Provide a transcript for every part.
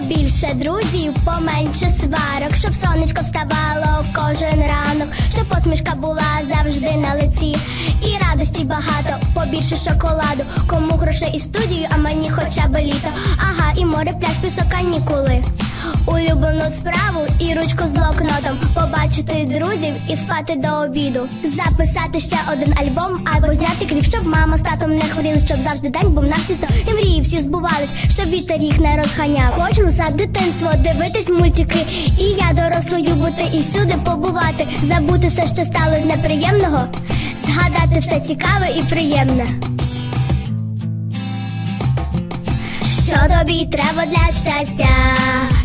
Побільше друзів, поменше сварок, щоб сонечко вставало кожен ранок, щоб посмішка була завжди на лиці. І радості багато, побільше шоколаду. Кому грошей і студію, а мені хоча б літо. Ага, і море, пляж, пісок, канікули. Улюблену справу і ручку з блокнотом. Побачити друзів і спати до обіду. Записати ще один альбом або зняти кліп, щоб мама з татом не хворіли, щоб завжди день був на всі сто. І мрії всі збувались, щоб вітер їх не розганяв. Хочу за дитинство дивитись мультики. І я дорослою бути і всюди побувати. Забути все, що сталося неприємного. Згадати все цікаве і приємне. Тобі треба для щастя?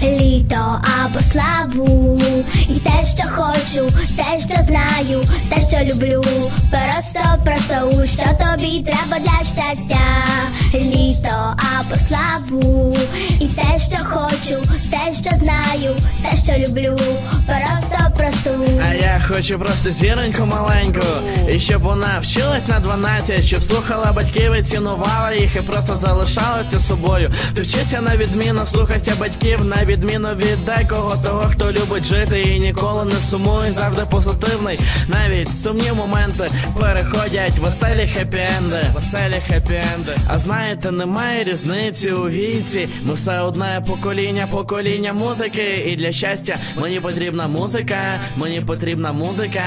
Літо або славу, і те, що хочу, те, що знаю, те, що люблю. Просто, просто, у що тобі треба для щастя? Літо або славу, і те, що хочу, те, що знаю, те, що люблю. Просто, просто. А я хочу просто зіроньку маленьку, і щоб вона вчилась на 12, щоб слухала батьків і цінувала їх і просто залишалася собою. Ти вчися на відміну, слухайся батьків, на відміну від декого того, хто любить жити і ніколи не сумує, завжди позитивний. Навіть сумні моменти переходять веселі хеппі-енди, веселі хеппі-енди. А знаєте, немає різниці у віці. Ми все одне покоління, покоління музики. І для щастя мені потрібна музика, мені потрібна музика.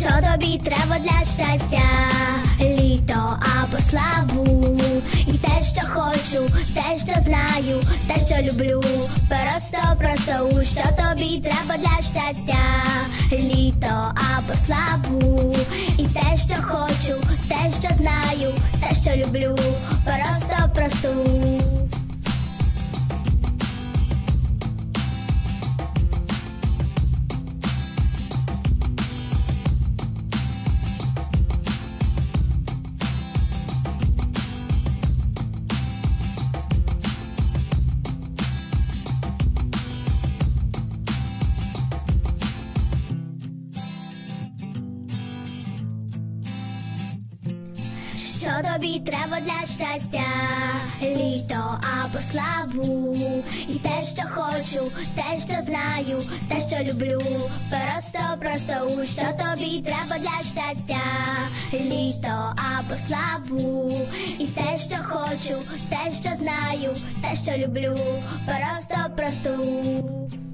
Що тобі треба для щастя? Літо або славу, те, що знаю, те, що люблю. Просто, просто, що тобі треба для щастя? Літо або славу, і те, що хочу, те, що знаю, те, що люблю. Просто. Що тобі треба для щастя? Літо або славу, і те, що хочу, те, що знаю, те, що люблю. Просто, просто, що тобі треба для щастя? Літо або славу, і те, що хочу, те, що знаю, те, що люблю. Просто, просто.